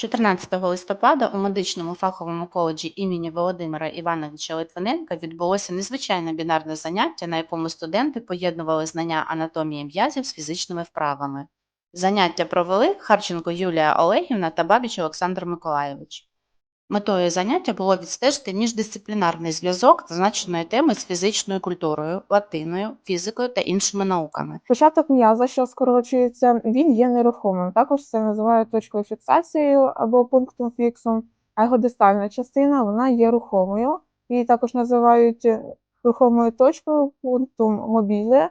14 листопада у медичному фаховому коледжі імені Володимира Івановича Литвиненка відбулося незвичайне бінарне заняття, на якому студенти поєднували знання анатомії м'язів з фізичними вправами. Заняття провели Харченко Юлія Олегівна та Бабіч Олександр Миколайович. Метою заняття було відстежити міждисциплінарний зв'язок зазначеної теми з фізичною культурою, латиною, фізикою та іншими науками. Початок м'яза, що скорочується, він є нерухомим. Також це називають точкою фіксації або пунктом фіксом. А його дистальна частина вона є рухомою. Її також називають рухомою точкою пунктом мобіле.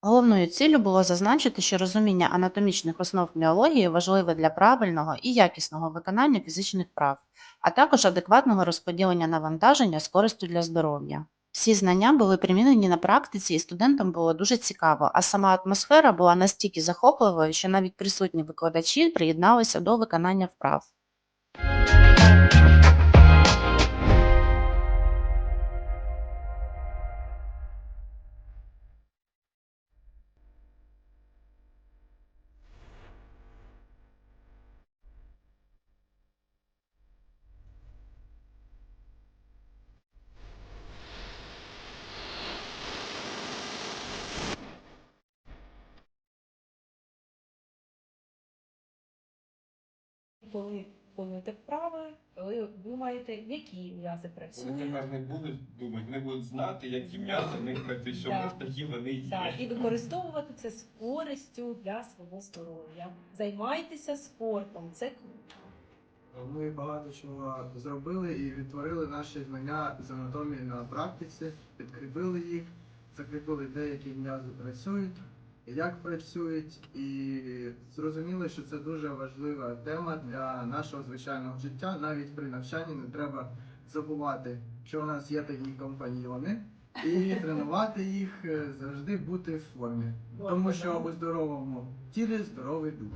Головною ціллю було зазначити, що розуміння анатомічних основ міології важливе для правильного і якісного виконання фізичних прав, а також адекватного розподілення навантаження з користю для здоров'я. Всі знання були примінені на практиці, і студентам було дуже цікаво, а сама атмосфера була настільки захопливою, що навіть присутні викладачі приєдналися до виконання вправ. Коли виконуєте вправи, ви думаєте, які м'язи Вони працюють. тепер не будуть думати, вони будуть знати, які м'язи в них працюють, що в них такі вони є. Так, і використовувати це з користю для свого здоров'я. Займайтеся спортом, це круто. Ми багато чого зробили і відтворили наші знання з анатомії на практиці, підкріпили їх, закріпили деякі м'язи працюють, як працюють, і зрозуміли, що це дуже важлива тема для нашого звичайного життя. Навіть при навчанні не треба забувати, що у нас є такі компаньйони, і тренувати їх е, завжди бути в формі. Тому що у здоровому тілі здоровий дух.